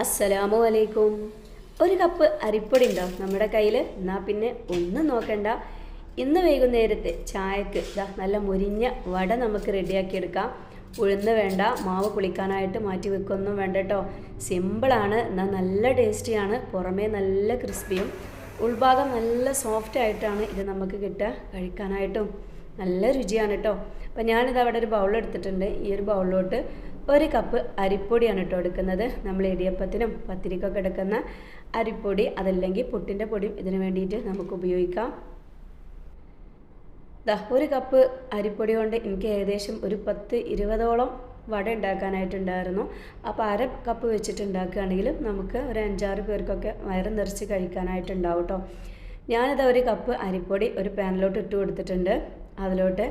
അസ്സലാമു അലൈക്കും. ഒരു കപ്പ് അരിപ്പൊടി ഉണ്ടോ നമ്മുടെ കയ്യിൽ എന്നാൽ പിന്നെ ഒന്നും നോക്കണ്ട. ഇന്ന് വൈകുന്നേരത്തെ ചായക്ക് ഇതാ നല്ല മുരിഞ്ഞ വട നമുക്ക് റെഡിയാക്കിയെടുക്കാം. ഉഴുന്ന് വേണ്ട മാവ് കുളിക്കാനായിട്ട് മാറ്റി വെക്കൊന്നും വേണ്ട കേട്ടോ. സിമ്പിളാണ് എന്നാൽ നല്ല ടേസ്റ്റിയാണ് പുറമേ നല്ല ക്രിസ്പിയും ഉൾഭാഗം നല്ല സോഫ്റ്റ് ആയിട്ടാണ് ഇത് നമുക്ക് കിട്ടുക കഴിക്കാനായിട്ടും. നല്ല രുചിയാണ് കേട്ടോ. അപ്പം ഞാനിത് അവിടെ ഒരു ബൗൾ എടുത്തിട്ടുണ്ട്. ഈ ഒരു ബൗളിലോട്ട് ഒരു കപ്പ് അരിപ്പൊടിയാണ് കേട്ടോ എടുക്കുന്നത് നമ്മൾ ഇടിയപ്പത്തിനും പത്തിരിക്കൊക്കെ എടുക്കുന്ന അരിപ്പൊടി അതല്ലെങ്കിൽ പുട്ടിന്റെ പൊടിയും ഇതിന് വേണ്ടിയിട്ട് നമുക്ക് ഉപയോഗിക്കാം. ദാ ഒരു കപ്പ് അരിപ്പൊടി കൊണ്ട് എനിക്ക് ഏകദേശം ഒരു പത്ത് ഇരുപതോളം വട ഉണ്ടാക്കാനായിട്ടുണ്ടായിരുന്നു. അപ്പോൾ അര കപ്പ് വെച്ചിട്ട് ഉണ്ടാക്കുകയാണെങ്കിൽ നമുക്ക് ഒരു അഞ്ചാറ് പേർക്കൊക്കെ വയറ് നിറച്ച് കഴിക്കാനായിട്ടുണ്ടാവും കേട്ടോ ഞാനിത് ഒരു കപ്പ് അരിപ്പൊടി ഒരു പാനിലോട്ട് ഇട്ട് കൊടുത്തിട്ടുണ്ട്. അതിലോട്ട്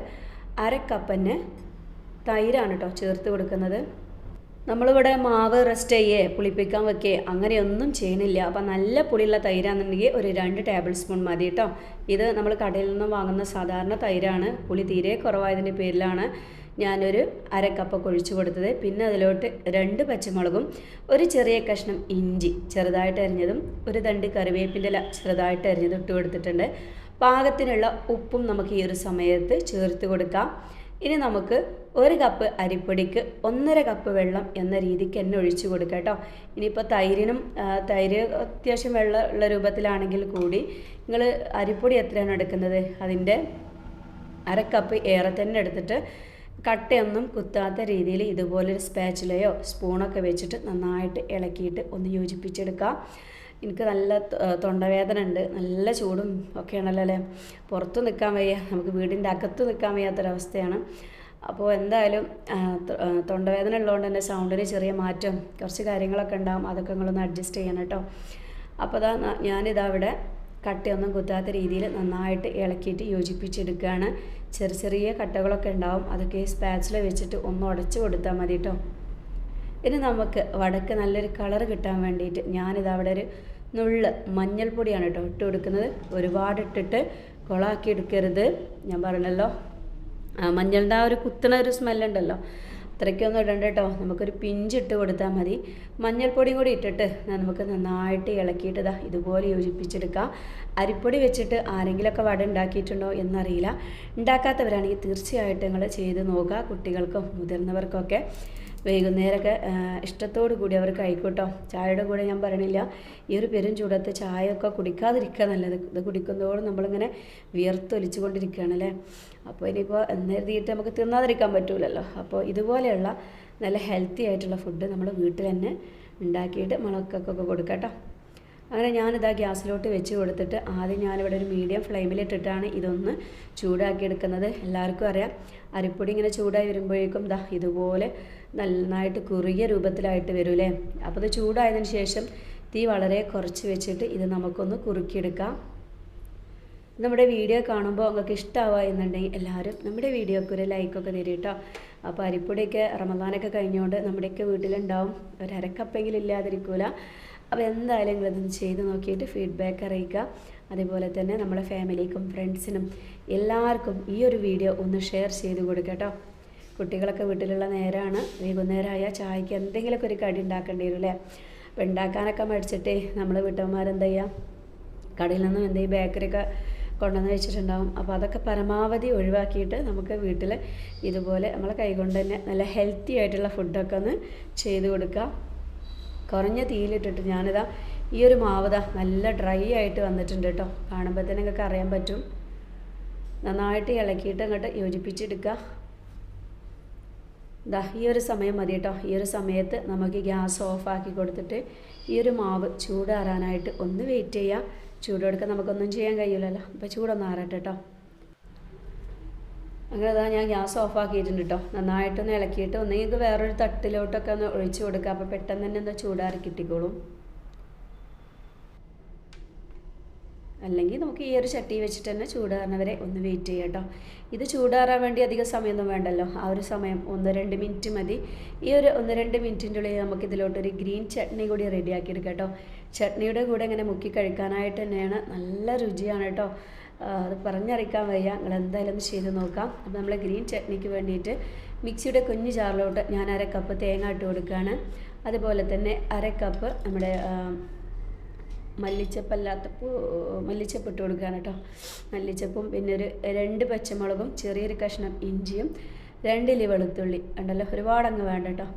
അര കപ്പന്നെ തൈരാണ് കേട്ടോ ചേർത്ത് കൊടുക്കുന്നത്. നമ്മളിവിടെ മാവ് റെസ്റ്റ് ചെയ്യേ പുളിപ്പിക്കാൻ വെക്കേ അങ്ങനെയൊന്നും ചെയ്യുന്നില്ല അപ്പം നല്ല പുളിയുള്ള തൈരാണെന്നുണ്ടെങ്കിൽ ഒരു രണ്ട് ടേബിൾ സ്പൂൺ മതി കേട്ടോ ഇത് നമ്മൾ കടയിൽ നിന്ന് വാങ്ങുന്ന സാധാരണ തൈരാണ്. പുളി തീരെ കുറവായതിന്റെ പേരിലാണ് ഞാനൊരു അര കൊഴിച്ചു കൊടുത്തത്. പിന്നെ അതിലോട്ട് രണ്ട് പച്ചമുളകും ഒരു ചെറിയ കഷ്ണം ഇഞ്ചി ചെറുതായിട്ട് അരിഞ്ഞതും ഒരു തണ്ട് കറിവേപ്പിന്റെ ഇല ചെറുതായിട്ട് അരിഞ്ഞതും ഇട്ട് കൊടുത്തിട്ടുണ്ട്. പാകത്തിനുള്ള ഉപ്പും നമുക്ക് ഈ ഒരു സമയത്ത് ചേർത്ത് കൊടുക്കാം. ഇനി നമുക്ക് ഒരു കപ്പ് അരിപ്പൊടിക്ക് ഒന്നര കപ്പ് വെള്ളം എന്ന രീതിക്ക് തന്നെ ഒഴിച്ചു കൊടുക്കുക കേട്ടോ. ഇനിയിപ്പോൾ തൈരിനും തൈര് അത്യാവശ്യം വെള്ളം ഉള്ള രൂപത്തിലാണെങ്കിൽ കൂടി നിങ്ങൾ അരിപ്പൊടി എത്രയാണ് എടുക്കുന്നത്? അതിന്റെ അര കപ്പ് ഏറെ തന്നെ എടുത്തിട്ട് കട്ടയൊന്നും കുത്താത്ത രീതിയിൽ ഇതുപോലൊരു സ്പാച്ചിലയോ സ്പൂണൊക്കെ വെച്ചിട്ട് നന്നായിട്ട് ഇളക്കിയിട്ട് ഒന്ന് യോജിപ്പിച്ചെടുക്കാം. എനിക്ക് നല്ല തൊണ്ടവേദന ഉണ്ട് നല്ല ചൂടും ഒക്കെയാണല്ലോ അല്ലേ? പുറത്ത് നിൽക്കാൻ വയ്യ. നമുക്ക് വീടിന്റെ അകത്ത് നിൽക്കാൻ വയ്യാത്തൊരവസ്ഥയാണ്. അപ്പോൾ എന്തായാലും തൊണ്ടവേദന ഉള്ളതുകൊണ്ട് തന്നെ സൗണ്ടിന് ചെറിയ മാറ്റം കുറച്ച് കാര്യങ്ങളൊക്കെ ഉണ്ടാകും അതൊക്കെ നിങ്ങളൊന്ന് അഡ്ജസ്റ്റ് ചെയ്യണം കേട്ടോ. അപ്പോൾ അതാ ഞാനിതാ ഇവിടെ കട്ടയൊന്നും കുത്താത്ത രീതിയിൽ നന്നായിട്ട് ഇളക്കിയിട്ട് യോജിപ്പിച്ചെടുക്കുകയാണ്. ചെറിയ ചെറിയ കട്ടകളൊക്കെ ഉണ്ടാവും. അതൊക്കെ സ്പാച്ചിൽ വെച്ചിട്ട് ഒന്ന് ഉടച്ചു കൊടുത്താൽ മതി കേട്ടോ. ഇനി നമുക്ക് വടക്ക് നല്ലൊരു കളർ കിട്ടാൻ വേണ്ടിയിട്ട് ഞാനിത് അവിടെ ഒരു നുള്ള് മഞ്ഞൾപ്പൊടിയാണ് കേട്ടോ ഇട്ട് കൊടുക്കുന്നത് ഒരുപാട് ഇട്ടിട്ട് കൊളാക്കി എടുക്കരുത് ഞാൻ പറഞ്ഞല്ലോ മഞ്ഞളിന്റെ ആ ഒരു കുത്തണ ഒരു സ്മെല്ലുണ്ടല്ലോ അത്രയ്ക്കൊന്നും ഇടണ്ട കേട്ടോ. നമുക്കൊരു പിഞ്ച് ഇട്ട് കൊടുത്താൽ മതി. മഞ്ഞൾപ്പൊടിയും കൂടി ഇട്ടിട്ട് നമുക്ക് നന്നായിട്ട് ഇളക്കിയിട്ട് ഇതാ ഇതുപോലെ യോജിപ്പിച്ചെടുക്കാം. അരിപ്പൊടി വെച്ചിട്ട് ആരെങ്കിലുമൊക്കെ വട ഉണ്ടാക്കിയിട്ടുണ്ടോ എന്നറിയില്ല. ഉണ്ടാക്കാത്തവരാണെങ്കിൽ തീർച്ചയായിട്ടും നിങ്ങൾ ചെയ്ത് നോക്കുക കുട്ടികൾക്കും മുതിർന്നവർക്കൊക്കെ. വൈകുന്നേരമൊക്കെ ഇഷ്ടത്തോടു കൂടി അവർ കഴിക്കൂട്ടോ. ചായയുടെ കൂടെ ഞാൻ പറയണില്ല. ഈ ഒരു പെരും ചൂടത്ത് ചായയൊക്കെ കുടിക്കാതിരിക്കുക നല്ലത്. ഇത് കുടിക്കുന്നതോടും നമ്മളിങ്ങനെ വിയർത്തൊലിച്ചു കൊണ്ടിരിക്കുകയാണ് അല്ലേ? അപ്പോൾ ഇനിയിപ്പോൾ എന്നെഴുതിയിട്ട് നമുക്ക് തിന്നാതിരിക്കാൻ പറ്റൂലല്ലോ. അപ്പോൾ ഇതുപോലെയുള്ള നല്ല ഹെൽത്തി ആയിട്ടുള്ള ഫുഡ് നമ്മൾ വീട്ടിൽ തന്നെ ഉണ്ടാക്കിയിട്ട് മുളക്കൊക്കെ കൊടുക്കാം കേട്ടോ. അങ്ങനെ ഞാനിതാ ഗ്യാസിലോട്ട് വെച്ച് കൊടുത്തിട്ട് ആദ്യം ഞാനിവിടെ ഒരു മീഡിയം ഫ്ലെയിമിലിട്ടിട്ടാണ് ഇതൊന്ന് ചൂടാക്കിയെടുക്കുന്നത്. എല്ലാവർക്കും അറിയാം. അരിപ്പൊടി ഇങ്ങനെ ചൂടായി വരുമ്പോഴേക്കും ദാ ഇതുപോലെ നന്നായിട്ട് കുറുകിയ രൂപത്തിലായിട്ട് വരൂലേ അപ്പോൾ ഇത് ചൂടായതിന് ശേഷം തീ വളരെ കുറച്ച് വെച്ചിട്ട് ഇത് നമുക്കൊന്ന് കുറുക്കിയെടുക്കാം. നമ്മുടെ വീഡിയോ കാണുമ്പോൾ നിങ്ങൾക്ക് ഇഷ്ടമാവുക എന്നുണ്ടെങ്കിൽ എല്ലാവരും നമ്മുടെ വീഡിയോക്ക് ഒരു ലൈക്കൊക്കെ തരും കേട്ടോ അപ്പോൾ അരിപ്പൊടിയൊക്കെ റമദാനൊക്കെ കഴിഞ്ഞുകൊണ്ട് നമ്മുടെയൊക്കെ വീട്ടിലുണ്ടാവും. ഒരു അരക്കപ്പെങ്കിലും ഇല്ലാതിരിക്കൂല. അപ്പോൾ എന്തായാലും നിങ്ങളിതൊന്ന് ചെയ്ത് നോക്കിയിട്ട് ഫീഡ്ബാക്ക് അറിയിക്കുക. അതേപോലെ തന്നെ നമ്മുടെ ഫാമിലിക്കും ഫ്രണ്ട്സിനും എല്ലാവർക്കും ഈ ഒരു വീഡിയോ ഒന്ന് ഷെയർ ചെയ്ത് കൊടുക്കുക കേട്ടോ കുട്ടികളൊക്കെ വീട്ടിലുള്ള നേരമാണ് വൈകുന്നേരമായ ചായക്ക് എന്തെങ്കിലുമൊക്കെ ഒരു കടി ഉണ്ടാക്കേണ്ടി വരും അല്ലേ? അപ്പോൾ ഉണ്ടാക്കാനൊക്കെ മടിച്ചിട്ടേ നമ്മൾ വീട്ടമ്മമാരെന്താ ചെയ്യുക കടയിൽ നിന്നും എന്തെങ്കിലും ബേക്കറിയൊക്കെ കൊണ്ടുവന്ന് വെച്ചിട്ടുണ്ടാവും. അപ്പോൾ അതൊക്കെ പരമാവധി ഒഴിവാക്കിയിട്ട് നമുക്ക് വീട്ടിൽ ഇതുപോലെ നമ്മളെ കൈകൊണ്ട് തന്നെ നല്ല ഹെൽത്തി ആയിട്ടുള്ള ഫുഡൊക്കെ ഒന്ന് ചെയ്ത് കൊടുക്കുക. കുറഞ്ഞ തീയിലിട്ടിട്ട് ഞാനിതാ ഈ ഒരു മാവതാ നല്ല ഡ്രൈ ആയിട്ട് വന്നിട്ടുണ്ട് കേട്ടോ. കാണുമ്പോൾ തന്നെ നിങ്ങൾക്ക് അറിയാൻ പറ്റും. നന്നായിട്ട് ഇളക്കിയിട്ട് അങ്ങോട്ട് യോജിപ്പിച്ചെടുക്കുക. ദാ ഈ ഒരു സമയം മതി കേട്ടോ. ഈ ഒരു സമയത്ത് നമുക്ക് ഗ്യാസ് ഓഫാക്കി കൊടുത്തിട്ട് ഈ ഒരു മാവ് ചൂടാറാനായിട്ട് ഒന്ന് വെയിറ്റ് ചെയ്യാം. ചൂടെടുക്കാൻ നമുക്കൊന്നും ചെയ്യാൻ കഴിയില്ലല്ലോ അപ്പോൾ ചൂടൊന്ന് ആറട്ടെ കേട്ടോ. അങ്ങനെ അതാ ഞാൻ ഗ്യാസ് ഓഫാക്കിയിട്ടുണ്ട് കേട്ടോ. നന്നായിട്ടൊന്ന് ഇളക്കിയിട്ട് ഒന്നെങ്കിൽ വേറൊരു തട്ടിലോട്ടൊക്കെ ഒന്ന് ഒഴിച്ചു കൊടുക്കുക അപ്പോൾ പെട്ടെന്ന് തന്നെ ഒന്ന് ചൂടാറി കിട്ടിക്കോളും. അല്ലെങ്കിൽ നമുക്ക് ഈ ഒരു ചട്ടി വെച്ചിട്ട് തന്നെ ചൂടാറുന്നവരെ ഒന്ന് വെയിറ്റ് ചെയ്യാം കേട്ടോ ഇത് ചൂടാറാൻ വേണ്ടി അധികം സമയമൊന്നും വേണ്ടല്ലോ. ആ ഒരു സമയം ഒന്ന് രണ്ട് മിനിറ്റ് മതി. ഈ ഒരു ഒന്ന് രണ്ട് മിനിറ്റിന്റെ ഉള്ളിൽ നമുക്ക് ഇതിലോട്ടൊരു ഗ്രീൻ ചട്നി കൂടി റെഡിയാക്കി എടുക്കാം കേട്ടോ ചട്നിയുടെ കൂടെ ഇങ്ങനെ മുക്കി കഴിക്കാനായിട്ട് തന്നെയാണ് നല്ല രുചിയാണ് കേട്ടോ അത് പറഞ്ഞറിയിക്കാൻ വയ്യ. നിങ്ങൾ എന്തായാലും ഒന്ന് ചെയ്ത് നോക്കാം. അപ്പോൾ നമ്മൾ ഗ്രീൻ ചട്നിക്ക് വേണ്ടിയിട്ട് മിക്സിയുടെ കുഞ്ഞു ജാറിലോട്ട് ഞാൻ അര കപ്പ് തേങ്ങ ഇട്ട് കൊടുക്കുകയാണ്. അതുപോലെ തന്നെ അര കപ്പ് നമ്മുടെ മല്ലിച്ചപ്പല്ലാത്ത മല്ലിച്ചപ്പ് ഇട്ട് കൊടുക്കുകയാണ് കേട്ടോ. മല്ലിച്ചപ്പും പിന്നെ ഒരു രണ്ട് പച്ചമുളകും ചെറിയൊരു കഷ്ണം ഇഞ്ചിയും രണ്ടിലി വെളുത്തുള്ളി ഉണ്ടല്ലോ. ഒരുപാട് അങ്ങ് വേണ്ട കേട്ടോ.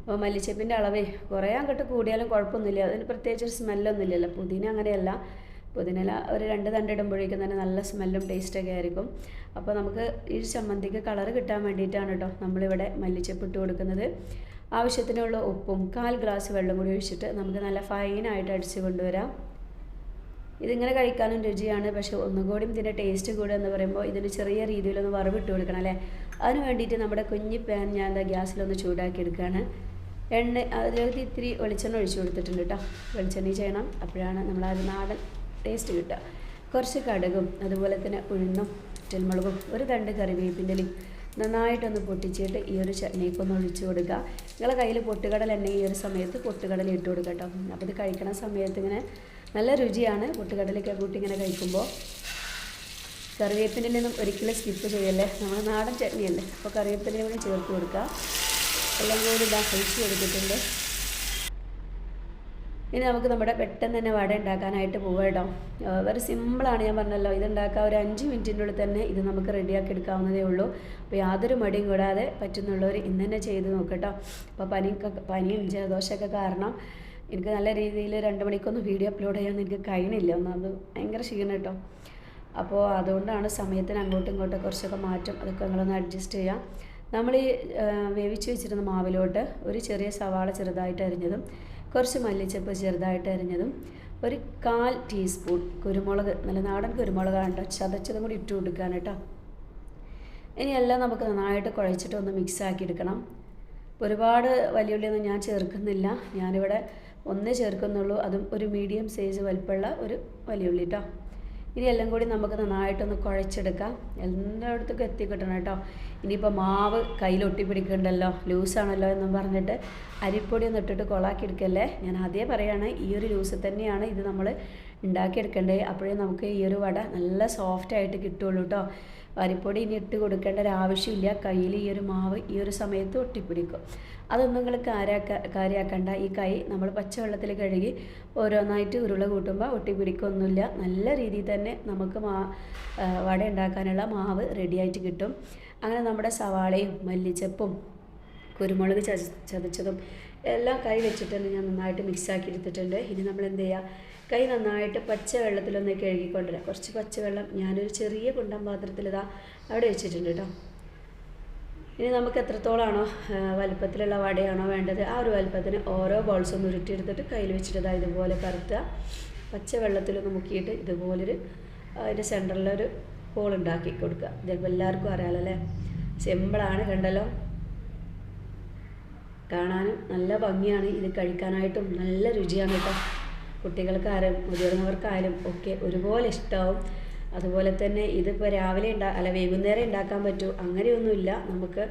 അപ്പോൾ മല്ലിച്ചപ്പിന്റെ അളവേ കുറേ അങ്ങോട്ട് കൂടിയാലും കുഴപ്പമൊന്നുമില്ല. അതിന് പ്രത്യേകിച്ച് ഒരു സ്മെല്ലൊന്നും ഇല്ലല്ലോ പുതിന അങ്ങനെയല്ല. പുതിനല ഒരു രണ്ട് തണ്ട് ഇടുമ്പോഴേക്കും തന്നെ നല്ല സ്മെല്ലും ടേസ്റ്റൊക്കെ ആയിരിക്കും. അപ്പോൾ നമുക്ക് ഈ ചമ്മന്തിക്ക് കളർ കിട്ടാൻ വേണ്ടിയിട്ടാണ് കേട്ടോ നമ്മളിവിടെ മല്ലിച്ചപ്പ് ഇട്ട് കൊടുക്കുന്നത്. ആവശ്യത്തിനുള്ള ഉപ്പും കാൽ ഗ്ലാസ് വെള്ളം കൂടി ഒഴിച്ചിട്ട് നമുക്ക് നല്ല ഫൈനായിട്ട് അടിച്ച് കൊണ്ടുവരാം. ഇതിങ്ങനെ കഴിക്കാനും രുചിയാണ് പക്ഷെ ഒന്നുകൂടി ഇതിന്റെ ടേസ്റ്റ് കൂടുക എന്ന് പറയുമ്പോൾ ഇതിന് ചെറിയ രീതിയിലൊന്ന് വറവിട്ട് കൊടുക്കണം അല്ലേ? അതിന് വേണ്ടിയിട്ട് നമ്മുടെ കുഞ്ഞി പാൻ ഞാൻ എന്താ ഗ്യാസിലൊന്ന് ചൂടാക്കി എടുക്കുകയാണ്. എണ്ണ അതിലേക്ക് ഇത്തിരി വെളിച്ചെണ്ണ ഒഴിച്ചു കൊടുത്തിട്ടുണ്ട് കേട്ടോ വെളിച്ചെണ്ണ ചെയ്യണം. അപ്പോഴാണ് നമ്മൾ ആ നാടൻ ടേസ്റ്റ് കിട്ടുക. കുറച്ച് കടുകും അതുപോലെ തന്നെ ഉഴുന്നും ചെൽമുളകും ഒരു തണ്ട് കറിവേപ്പിന്റെലും നന്നായിട്ടൊന്ന് പൊട്ടിച്ചിട്ട് ഈ ഒരു ചട്നിക്കൊന്ന് ഒഴിച്ചു കൊടുക്കുക. നിങ്ങളെ കയ്യിൽ പൊട്ടുകടൽ ഉണ്ടെങ്കിൽ ഈ ഒരു സമയത്ത് പൊട്ടുകടൽ ഇട്ട് കൊടുക്കുക കേട്ടോ. അപ്പോൾ ഇത് കഴിക്കണ സമയത്ത് ഇങ്ങനെ നല്ല രുചിയാണ് പൊട്ടുകടലൊക്കെ കൂട്ടി ഇങ്ങനെ കഴിക്കുമ്പോൾ. കറിവേപ്പിന്റെ നിന്നും ഒരിക്കലും സ്കിപ്പ് ചെയ്യല്ലേ? നമ്മൾ നാടൻ ചട്നിയല്ലേ? അപ്പോൾ കറിവേപ്പിന്റെ കൂടി ചേർത്ത് കൊടുക്കുക. എല്ലാം കൂടി ഇതാ കഴിച്ചു കൊടുത്തിട്ടുണ്ട്. ഇനി നമുക്ക് നമ്മുടെ പെട്ടെന്ന് തന്നെ വട ഉണ്ടാക്കാനായിട്ട് പോവുക കേട്ടോ. വളരെ സിമ്പിളാണ് ഞാൻ പറഞ്ഞല്ലോ. ഇതുണ്ടാക്കാൻ ഒരു അഞ്ച് മിനിറ്റിനുള്ളിൽ തന്നെ ഇത് നമുക്ക് റെഡിയാക്കി എടുക്കാവുന്നതേ ഉള്ളൂ. അപ്പോൾ യാതൊരു മടിയും കൂടാതെ പറ്റുന്നുള്ളവർ ഇന്ന് തന്നെ ചെയ്ത് നോക്കട്ടോ അപ്പോൾ പനിയൊക്കെ പനിയും ജലദോഷമൊക്കെ കാരണം എനിക്ക് നല്ല രീതിയിൽ രണ്ട് മണിക്കൊന്നും വീഡിയോ അപ്ലോഡ് ചെയ്യാൻ എനിക്ക് കഴിയണില്ല ഒന്നാമത് ഭയങ്കര ക്ഷീണം കേട്ടോ. അപ്പോൾ അതുകൊണ്ടാണ് സമയത്തിന് അങ്ങോട്ടും ഇങ്ങോട്ടും കുറച്ചൊക്കെ മാറ്റം അതൊക്കെ നിങ്ങളൊന്ന് അഡ്ജസ്റ്റ് ചെയ്യാം. നമ്മൾ ഈ വേവിച്ച് വെച്ചിരുന്ന മാവിലോട്ട് ഒരു ചെറിയ സവാള ചെറുതായിട്ട് അരിഞ്ഞതും കുറച്ച് മല്ലിച്ചപ്പ് ചെറുതായിട്ട് അരിഞ്ഞതും ഒരു കാൽ ടീസ്പൂൺ കുരുമുളക് നല്ല നാടൻ കുരുമുളകാണ് കേട്ടോ. ചതച്ചതും കൂടി ഇട്ട് കൊടുക്കാൻ കേട്ടോ. ഇനി എല്ലാം നമുക്ക് നന്നായിട്ട് കുഴച്ചിട്ട് ഒന്ന് മിക്സ് ആക്കി എടുക്കണം. ഒരുപാട് വലിയ ഉള്ളിയൊന്നും ഞാൻ ചേർക്കുന്നില്ല. ഞാനിവിടെ ഒന്നേ ചേർക്കുന്നുള്ളൂ. അതും ഒരു മീഡിയം സൈസ് വലിപ്പമുള്ള ഒരു വലിയ ഉള്ളി കേട്ടോ. ഇനി എല്ലാം കൂടി നമുക്ക് നന്നായിട്ടൊന്ന് കുഴച്ചെടുക്കാം. എല്ലായിടത്തേക്കും എത്തിക്കിട്ടണം കേട്ടോ. ഇനിയിപ്പോൾ മാവ് കയ്യിൽ ഒട്ടിപ്പിടിക്കണ്ടല്ലോ ലൂസാണല്ലോ എന്നും പറഞ്ഞിട്ട് അരിപ്പൊടി ഒന്ന് ഇട്ടിട്ട് കൊളാക്കി എടുക്കല്ലേ ഞാൻ ആദ്യം പറയാണ് ഈ ഒരു ലൂസ് തന്നെയാണ് ഇത് നമ്മൾ ഉണ്ടാക്കിയെടുക്കേണ്ടത് അപ്പോഴേ നമുക്ക് ഈ ഒരു വട നല്ല സോഫ്റ്റായിട്ട് കിട്ടുള്ളൂ കേട്ടോ. അരിപ്പൊടി ഇനി ഇട്ട് കൊടുക്കേണ്ട ഒരു ആവശ്യമില്ല. കയ്യിൽ ഈ ഒരു മാവ് ഈ ഒരു സമയത്ത് ഒട്ടിപ്പിടിക്കും. അതൊന്നും നിങ്ങൾ കാര്യാക്ക കാര്യാക്കണ്ട. ഈ കൈ നമ്മൾ പച്ചവെള്ളത്തിൽ കഴുകി ഓരോന്നായിട്ട് ഉരുള കൂട്ടുമ്പോൾ ഒട്ടിപ്പിടിക്കൊന്നുമില്ല. നല്ല രീതിയിൽ തന്നെ നമുക്ക് മാ വട ഉണ്ടാക്കാനുള്ള മാവ് റെഡിയായിട്ട് കിട്ടും. അങ്ങനെ നമ്മുടെ സവാളയും മല്ലിച്ചപ്പും കുരുമുളക് ചത ചതച്ചതും എല്ലാം കൈ വെച്ചിട്ട് ഞാൻ നന്നായിട്ട് മിക്സാക്കി എടുത്തിട്ടുണ്ട്. ഇനി നമ്മൾ എന്ത് ചെയ്യുക കൈ നന്നായിട്ട് പച്ച വെള്ളത്തിലൊന്ന് കഴുകിക്കൊണ്ടുവരാം. കുറച്ച് പച്ചവെള്ളം ഞാനൊരു ചെറിയ കുണ്ടം പാത്രത്തിൽ ഇതാ അവിടെ വെച്ചിട്ടുണ്ട് കേട്ടോ. ഇനി നമുക്ക് എത്രത്തോളാണോ വലുപ്പത്തിലുള്ള വടയാണോ വേണ്ടത് ആ ഒരു വലുപ്പത്തിന് ഓരോ ബോൾസ് ഉരുട്ടിയെടുത്തിട്ട് കയ്യിൽ വെച്ചിട്ട് ഇതാ ഇതുപോലെ പരത്തുക. പച്ച വെള്ളത്തിലൊന്ന് മുക്കിയിട്ട് ഇതുപോലൊരു അതിന്റെ സെന്ററിലൊരു ഹോൾ ഉണ്ടാക്കി കൊടുക്കുക. ഇതിപ്പോൾ എല്ലാവർക്കും അറിയാമല്ലോ അല്ലേ? സിമ്പിളാണ് കണ്ടല്ലോ. കാണാനും നല്ല ഭംഗിയാണ്. ഇത് കഴിക്കാനായിട്ടും നല്ല രുചിയാണ് കേട്ടോ. കുട്ടികൾക്കാരും മുതിർന്നവർക്കായാലും ഒക്കെ ഒരുപോലെ ഇഷ്ടമാവും അതുപോലെ തന്നെ ഇതിപ്പോൾ രാവിലെ ഉണ്ടാ അല്ല വൈകുന്നേരം ഉണ്ടാക്കാൻ പറ്റൂ അങ്ങനെയൊന്നുമില്ല. നമുക്ക്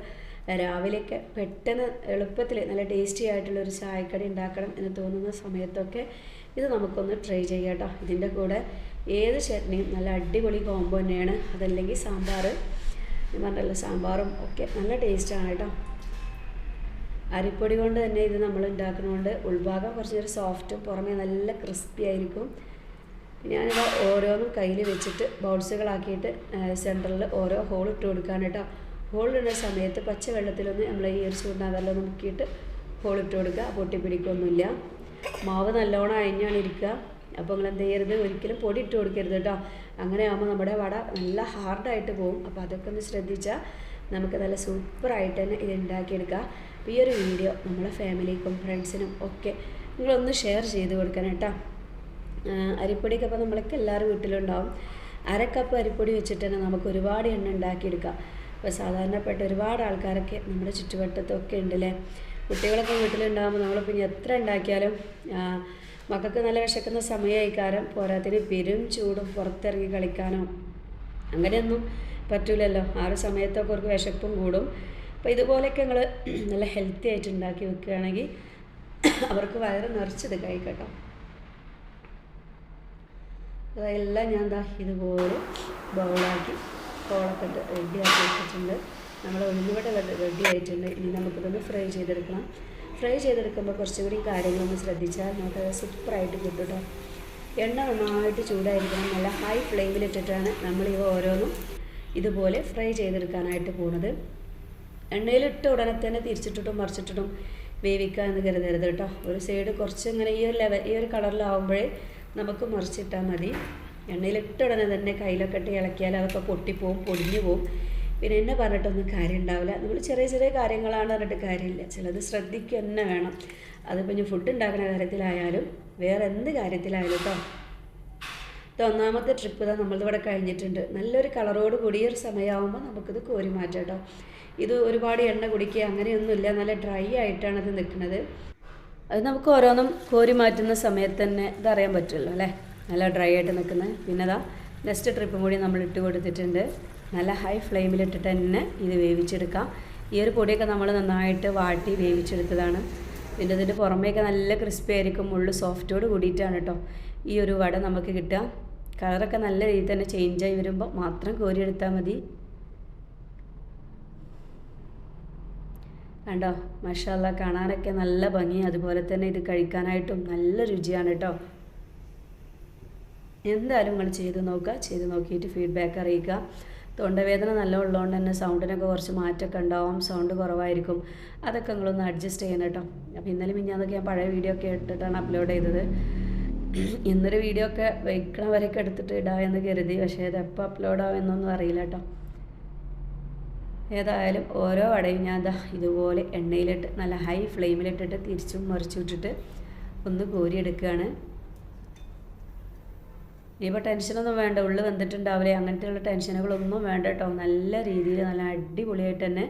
രാവിലെയൊക്കെ പെട്ടെന്ന് എളുപ്പത്തിൽ നല്ല ടേസ്റ്റി ആയിട്ടുള്ള ഒരു ചായക്കടി ഉണ്ടാക്കണം എന്ന് തോന്നുന്ന സമയത്തൊക്കെ ഇത് നമുക്കൊന്ന് ട്രൈ ചെയ്യാം കേട്ടോ. ഇതിന്റെ കൂടെ ഏത് ചട്നിയും നല്ല അടിപൊളി കോംബോ തന്നെയാണ്. അതല്ലെങ്കിൽ സാമ്പാർ പറഞ്ഞല്ലോ സാമ്പാറും ഒക്കെ നല്ല ടേസ്റ്റാണ് കേട്ടോ. അരിപ്പൊടി കൊണ്ട് തന്നെ ഇത് നമ്മൾ ഉണ്ടാക്കുന്നതുകൊണ്ട് ഉൾഭാഗം കുറച്ചൊരു സോഫ്റ്റും പുറമേ നല്ല ക്രിസ്പി ആയിരിക്കും. ഞാനിത് ഓരോന്നും കയ്യിൽ വെച്ചിട്ട് ബൗൾസുകളാക്കിയിട്ട് സെന്ററിൽ ഓരോ ഹോൾ ഇട്ട് കൊടുക്കാൻ കേട്ടോ. ഹോൾ ഇടുന്ന സമയത്ത് പച്ച വെള്ളത്തിലൊന്ന് നമ്മൾ ഈ ഒരു ചൂടാതെല്ലാം മുക്കിയിട്ട് ഹോൾ ഇട്ട് കൊടുക്കുക. പൊട്ടിപ്പിടിക്കൊന്നുമില്ല. മാവ് നല്ലോണം അഴിഞ്ഞാണ് ഇരിക്കുക. അപ്പോൾ നിങ്ങൾ എന്ത് ചെയ്യരുത്? ഒരിക്കലും പൊടി ഇട്ട് കൊടുക്കരുത് കേട്ടോ. അങ്ങനെ ആകുമ്പോൾ നമ്മുടെ വട നല്ല ഹാർഡായിട്ട് പോകും അപ്പോൾ അതൊക്കെ ഒന്ന് ശ്രദ്ധിച്ചാൽ നമുക്ക് നല്ല സൂപ്പറായിട്ട് തന്നെ ഇത് ഉണ്ടാക്കിയെടുക്കാം. അപ്പോൾ ഈ ഒരു വീഡിയോ നമ്മളെ ഫാമിലിക്കും ഫ്രണ്ട്സിനും ഒക്കെ നിങ്ങളൊന്ന് ഷെയർ ചെയ്ത് കൊടുക്കണം കേട്ടോ. അരിപ്പൊടിയൊക്കെ അപ്പോൾ നമ്മളൊക്കെ എല്ലാവരും വീട്ടിലുണ്ടാവും. അര കപ്പ് അരിപ്പൊടി വെച്ചിട്ട് തന്നെ നമുക്ക് ഒരുപാട് എണ്ണ ഉണ്ടാക്കിയെടുക്കാം. ഇപ്പോൾ സാധാരണപ്പെട്ട ഒരുപാട് ആൾക്കാരൊക്കെ നമ്മുടെ ചുറ്റുവട്ടത്തൊക്കെ ഉണ്ടല്ലേ? കുട്ടികളൊക്കെ വീട്ടിലുണ്ടാകുമ്പോൾ നമ്മൾ പിന്നെ എത്ര ഉണ്ടാക്കിയാലും മക്കൾക്ക് നല്ല വിശക്കുന്ന സമയമായി കാരം പോരാത്തിന് പെരും ചൂടും പുറത്തിറങ്ങി കളിക്കാനോ അങ്ങനെയൊന്നും പറ്റൂലല്ലോ. ആ ഒരു സമയത്തൊക്കെ അവർക്ക് വിശപ്പും കൂടും. അപ്പോൾ ഇതുപോലെയൊക്കെ നിങ്ങൾ നല്ല ഹെൽത്തി ആയിട്ട് ഉണ്ടാക്കി വെക്കുകയാണെങ്കിൽ അവർക്ക് വയറ് നിറച്ചത് കഴിക്കട്ടോ അതെല്ലാം ഞാൻ ദാ ഇതുപോലെ ബൗളാക്കി കോളൊക്കെ ഇട്ട് റെഡിയാക്കി വെച്ചിട്ടുണ്ട്. നമ്മൾ ഉള്ളിവിടെ റെഡി ആയിട്ടുണ്ട്. ഇനി നമുക്കിതൊന്ന് ഫ്രൈ ചെയ്തെടുക്കണം. ഫ്രൈ ചെയ്തെടുക്കുമ്പോൾ കുറച്ചും കൂടി കാര്യങ്ങളൊന്ന് ശ്രദ്ധിച്ചാൽ നമുക്കത് സൂപ്പറായിട്ട് കിട്ടും എണ്ണ നന്നായിട്ട് ചൂടായിരിക്കണം. നല്ല ഹൈ ഫ്ലെയിമിലിട്ടിട്ടാണ് നമ്മൾ ഈ ഓരോന്നും ഇതുപോലെ ഫ്രൈ ചെയ്തെടുക്കാനായിട്ട് പോകുന്നത് എണ്ണയിലിട്ട ഉടനെ തന്നെ തിരിച്ചിട്ടിട്ടും മറിച്ചിട്ടിട്ടും വേവിക്കുക എന്ന് കരുതരുത് കേട്ടോ. ഒരു സൈഡ് കുറച്ച് ഇങ്ങനെ ഈ ഒരു ലെവൽ ഈ ഒരു കളറിലാവുമ്പോഴേ നമുക്ക് മറിച്ചിട്ടാൽ മതി. എണ്ണയിലിട്ട ഉടനെ തന്നെ കയ്യിലൊക്കെ ഇട്ട് ഇളക്കിയാൽ അതൊക്കെ പൊട്ടിപ്പോവും പൊടിഞ്ഞു പോവും. പിന്നെ എന്നെ പറഞ്ഞിട്ടൊന്നും കാര്യം ഉണ്ടാവില്ല. നമ്മൾ ചെറിയ ചെറിയ കാര്യങ്ങളാണ് പറഞ്ഞിട്ട് കാര്യമില്ല. ചിലത് ശ്രദ്ധിക്കുക തന്നെ വേണം. അതിപ്പോൾ ഇനി ഫുഡ് ഉണ്ടാക്കുന്ന കാര്യത്തിലായാലും വേറെ എന്ത് കാര്യത്തിലായാലും കേട്ടോ. ഒന്നാമത്തെ ട്രിപ്പ് ഇതാ നമ്മളിവിടെ കഴിഞ്ഞിട്ടുണ്ട്. നല്ലൊരു കളറോട് കൂടിയൊരു ഈ ഒരു സമയമാകുമ്പോൾ നമുക്കിത് കോരി മാറ്റാം കേട്ടോ ഇത് ഒരുപാട് എണ്ണ കുടിക്കുക അങ്ങനെയൊന്നുമില്ല. നല്ല ഡ്രൈ ആയിട്ടാണ് ഇത് നിൽക്കുന്നത്. അത് നമുക്ക് ഓരോന്നും കോരി മാറ്റുന്ന സമയത്ത് തന്നെ ഇതറിയാൻ പറ്റുമല്ലോ അല്ലേ? നല്ല ഡ്രൈ ആയിട്ട് നിൽക്കുന്നത് പിന്നെ ഇതാ നെക്സ്റ്റ് ട്രിപ്പും കൂടി നമ്മൾ ഇട്ട് കൊടുത്തിട്ടുണ്ട്. നല്ല ഹൈ ഫ്ലെയിമിലിട്ടിട്ട് തന്നെ ഇത് വേവിച്ചെടുക്കാം. ഈ ഒരു പൊടിയൊക്കെ നമ്മൾ നന്നായിട്ട് വാട്ടി വേവിച്ചെടുത്തതാണ്. പിന്നെ ഇതിന്റെ പുറമേയൊക്കെ നല്ല ക്രിസ്പി ആയിരിക്കും ഉള്ളു സോഫ്റ്റോട് കൂടിയിട്ടാണ് കേട്ടോ ഈ ഒരു വട നമുക്ക് കിട്ടുക. കളറൊക്കെ നല്ല രീതിയിൽ തന്നെ ചേഞ്ചായി വരുമ്പോൾ മാത്രം കോരിയെടുത്താൽ മതി. കണ്ടോ? മഷാല്ല കാണാനൊക്കെ നല്ല ഭംഗി. അതുപോലെ തന്നെ ഇത് കഴിക്കാനായിട്ടും നല്ല രുചിയാണ് കേട്ടോ എന്തായാലും നിങ്ങൾ ചെയ്ത് നോക്കുക. ചെയ്ത് നോക്കിയിട്ട് ഫീഡ്ബാക്ക് അറിയിക്കുക. തൊണ്ടവേദന നല്ല ഉള്ളതുകൊണ്ട് തന്നെ സൗണ്ടിനൊക്കെ കുറച്ച് മാറ്റമൊക്കെ ഉണ്ടാവും. സൗണ്ട് കുറവായിരിക്കും. അതൊക്കെ നിങ്ങളൊന്ന് അഡ്ജസ്റ്റ് ചെയ്യണം കേട്ടോ അപ്പോൾ ഇന്നലെ മിഞ്ഞാന്നൊക്കെ ഞാൻ പഴയ വീഡിയോ ഒക്കെ ഇട്ടിട്ടാണ് അപ്ലോഡ് ചെയ്തത്. ഇന്നൊരു വീഡിയോ ഒക്കെ വയ്ക്കണവരൊക്കെ എടുത്തിട്ട് ഇടാമെന്ന് കരുതി. പക്ഷേ ഇത് എപ്പോൾ അപ്ലോഡ് ആവുമെന്നൊന്നും അറിയില്ല കേട്ടോ ഏതായാലും ഓരോ വടയും ഞാൻ ദാ ഇതുപോലെ എണ്ണയിലിട്ട് നല്ല ഹൈ ഫ്ലെയിമിലിട്ടിട്ട് തിരിച്ചും മറിച്ചും ഇട്ടിട്ട് ഒന്ന് കോരിയെടുക്കുകയാണ് ഇനിയിപ്പോൾ ടെൻഷനൊന്നും വേണ്ട. ഉള്ളു വന്നിട്ടുണ്ടാവില്ലേ? അങ്ങനത്തെയുള്ള ടെൻഷനുകളൊന്നും വേണ്ട കേട്ടോ നല്ല രീതിയിൽ നല്ല അടിപൊളിയായിട്ട് തന്നെ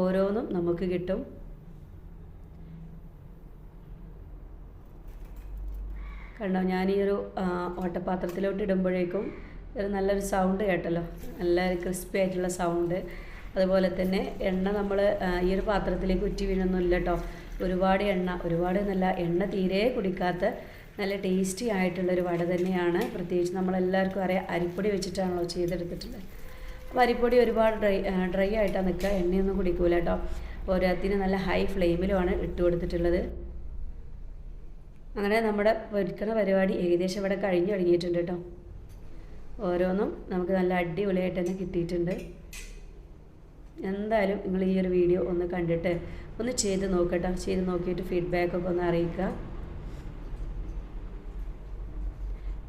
ഓരോന്നും നമുക്ക് കിട്ടും. കണ്ടോ ഞാൻ ഈ ഒരു ഓട്ടപാത്രത്തിലോട്ട് ഇടുമ്പോഴേക്കും ഒരു നല്ലൊരു സൗണ്ട് കേട്ടല്ലോ. നല്ല ക്രിസ്പി ആയിട്ടുള്ള സൗണ്ട് അതുപോലെ തന്നെ എണ്ണ നമ്മൾ ഈ ഒരു പാത്രത്തിലേക്ക് ഉറ്റി വീണൊന്നുമില്ല കേട്ടോ ഒരുപാട് എണ്ണ ഒരുപാട് നല്ല എണ്ണ തീരെ കുടിക്കാത്ത നല്ല ടേസ്റ്റി ആയിട്ടുള്ളൊരു വട തന്നെയാണ്. പ്രത്യേകിച്ച് നമ്മളെല്ലാവർക്കും അറിയാം അരിപ്പൊടി വെച്ചിട്ടാണല്ലോ ചെയ്തെടുത്തിട്ടുള്ളത്. അപ്പോൾ അരിപ്പൊടി ഒരുപാട് ഡ്രൈ ഡ്രൈ ആയിട്ടാണ് നിൽക്കുക എണ്ണയൊന്നും കുടിക്കൂല കേട്ടോ. ഓരോത്തിന് നല്ല ഹൈ ഫ്ലെയിമിലുമാണ് ഇട്ട് കൊടുത്തിട്ടുള്ളത് അങ്ങനെ നമ്മുടെ ഒരുക്കണ പരിപാടി ഏകദേശം ഇവിടെ കഴിഞ്ഞു തുടങ്ങിയിട്ടുണ്ട് കേട്ടോ. ഓരോന്നും നമുക്ക് നല്ല അടിപൊളിയായിട്ട് തന്നെ കിട്ടിയിട്ടുണ്ട്. എന്തായാലും നിങ്ങൾ ഈ ഒരു വീഡിയോ ഒന്ന് കണ്ടിട്ട് ഒന്ന് ചെയ്ത് നോക്കട്ടെ ചെയ്ത് നോക്കിയിട്ട് ഫീഡ്ബാക്കൊക്കെ ഒന്ന് അറിയിക്കുക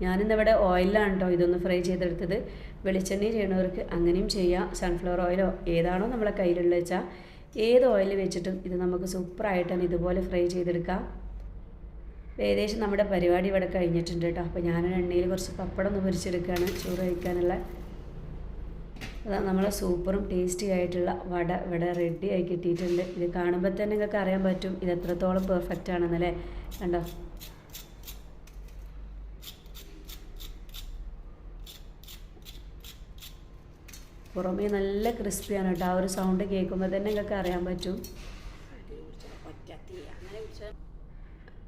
ഞാനിന്നിവിടെ ഓയിലാണ് കേട്ടോ ഇതൊന്ന് ഫ്രൈ ചെയ്തെടുത്തത്. വെളിച്ചെണ്ണ ചെയ്യണവർക്ക് അങ്ങനെയും ചെയ്യാം. സൺഫ്ലവർ ഓയിലോ ഏതാണോ നമ്മളെ കയ്യിലുള്ള വെച്ചാൽ ഏത് ഓയിൽ വെച്ചിട്ടും ഇത് നമുക്ക് സൂപ്പറായിട്ട് ഇതുപോലെ ഫ്രൈ ചെയ്തെടുക്കാം. ഏകദേശം നമ്മുടെ പരിപാടി ഇവിടെ കഴിഞ്ഞിട്ടുണ്ട് കേട്ടോ. അപ്പോൾ ഞാൻ എണ്ണയിൽ കുറച്ച് പപ്പടം ഒന്ന് പൊരിച്ചെടുക്കുകയാണ് ചോറ് കഴിക്കാനുള്ള. അതാ നമ്മളെ സൂപ്പറും ടേസ്റ്റി ആയിട്ടുള്ള വട ഇവിടെ റെഡി ആയി കിട്ടിയിട്ടുണ്ട്. ഇത് കാണുമ്പോൾ തന്നെ നിങ്ങൾക്ക് അറിയാൻ പറ്റും ഇത് എത്രത്തോളം പെർഫെക്റ്റ് ആണെന്നല്ലേ? കണ്ടോ? പുറമേ നല്ല ക്രിസ്പിയാണ് കേട്ടോ. ആ ഒരു സൗണ്ട് കേൾക്കുമ്പോൾ തന്നെ നിങ്ങൾക്ക് അറിയാൻ പറ്റും.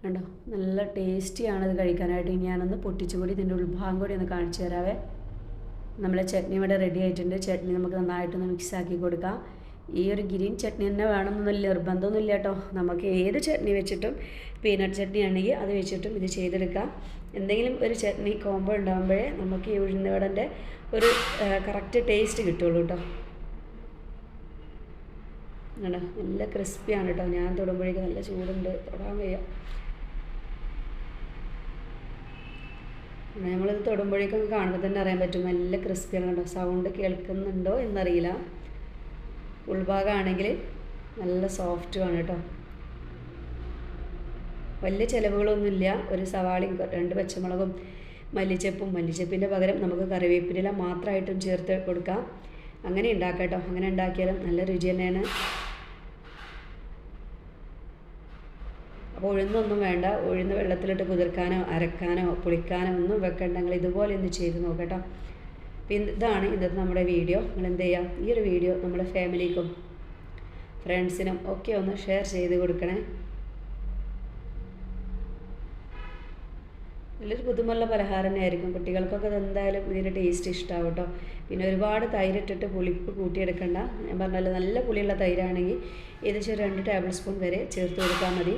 കണ്ടോ? നല്ല ടേസ്റ്റിയാണ് ഇത് കഴിക്കാനായിട്ട്. ഞാനൊന്ന് പൊട്ടിച്ചു കൂടി ഇതിന്റെ ഉൾഭാഗം കൂടി ഒന്ന് കാണിച്ചു തരാവേ. നമ്മളെ ചട്നി ഇവിടെ റെഡി ആയിട്ടുണ്ട്. ചട്നി നമുക്ക് നന്നായിട്ടൊന്ന് മിക്സ് ആക്കി കൊടുക്കാം. ഈ ഒരു ഗ്രീൻ ചട്നി തന്നെ വേണമെന്നൊന്നുമില്ല. നിർബന്ധമൊന്നുമില്ല കേട്ടോ. നമുക്ക് ഏത് ചട്നി വെച്ചിട്ടും പീനട്ട് ചട്നി ആണെങ്കിൽ അത് വെച്ചിട്ടും ഇത് ചെയ്തെടുക്കാം. എന്തെങ്കിലും ഒരു ചട്നി കോംബോ ഉണ്ടാകുമ്പോഴേ നമുക്ക് ഈ ഉഴുന്നവടന്റെ ഒരു കറക്റ്റ് ടേസ്റ്റ് കിട്ടുള്ളൂ കേട്ടോ. നല്ല ക്രിസ്പിയാണ് കേട്ടോ. ഞാൻ തൊടുമ്പോഴേക്കും നല്ല ചൂടുണ്ട്. തൊടാൻ വയ്യ. നമ്മളിത് തൊടുമ്പോഴേക്കും കാണുമ്പോൾ തന്നെ അറിയാൻ പറ്റും. നല്ല ക്രിസ്പിയാണ് കേട്ടോ സൗണ്ട് കേൾക്കുന്നുണ്ടോ എന്നറിയില്ല. ഉൾഭാഗമാണെങ്കിൽ നല്ല സോഫ്റ്റുമാണ് കേട്ടോ. വലിയ ചിലവുകളൊന്നുമില്ല. ഒരു സവാളയും രണ്ട് പച്ചമുളകും മല്ലിച്ചപ്പും മല്ലിച്ചപ്പിന്റെ പകരം നമുക്ക് കറിവേപ്പില മാത്രമായിട്ടും ചേർത്ത് കൊടുക്കാം. അങ്ങനെ ഉണ്ടാക്കാം കേട്ടോ. അങ്ങനെ ഉണ്ടാക്കിയാലും നല്ല രുചി തന്നെയാണ്. അപ്പോൾ ഉഴുന്നൊന്നും വേണ്ട. ഉഴുന്ന് വെള്ളത്തിലിട്ട് കുതിർക്കാനോ അരക്കാനോ പുളിക്കാനോ ഒന്നും വെക്കണ്ടെങ്കിൽ ഇതുപോലെ ഒന്ന് ചെയ്ത് നോക്കട്ടോ. പിന്നെ ഇതാണ് ഇന്നത്തെ നമ്മുടെ വീഡിയോ. നിങ്ങൾ എന്ത് ചെയ്യാം ഈ ഒരു വീഡിയോ നമ്മുടെ ഫാമിലിക്കും ഫ്രണ്ട്സിനും ഒക്കെ ഒന്ന് ഷെയർ ചെയ്ത് കൊടുക്കണേ. നല്ലൊരു പുതുമുള്ള പലഹാരം തന്നെയായിരിക്കും. കുട്ടികൾക്കൊക്കെ എന്തായാലും ഇതിന്റെ ടേസ്റ്റ് ഇഷ്ടമാവും കേട്ടോ. പിന്നെ ഒരുപാട് തൈരിട്ടിട്ട് പുളിപ്പ് കൂട്ടിയെടുക്കണ്ട. ഞാൻ പറഞ്ഞല്ലോ നല്ല പുളിയുള്ള തൈരാണെങ്കിൽ ഏകദേശം രണ്ട് ടേബിൾ സ്പൂൺ വരെ ചേർത്ത് കൊടുത്താൽ മതി.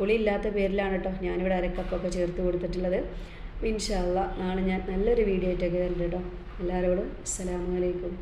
പുളി ഇല്ലാത്ത പേരിലാണ് കേട്ടോ ഞാനിവിടെ അരക്കപ്പൊക്കെ ചേർത്ത് കൊടുത്തിട്ടുള്ളത്. ഇൻഷാല്ല നാളെ ഞാൻ നല്ലൊരു വീഡിയോ ആയിട്ടൊക്കെ വരണ്ട കേട്ടോ. എല്ലാവരോടും അസ്സലാമു അലൈക്കും.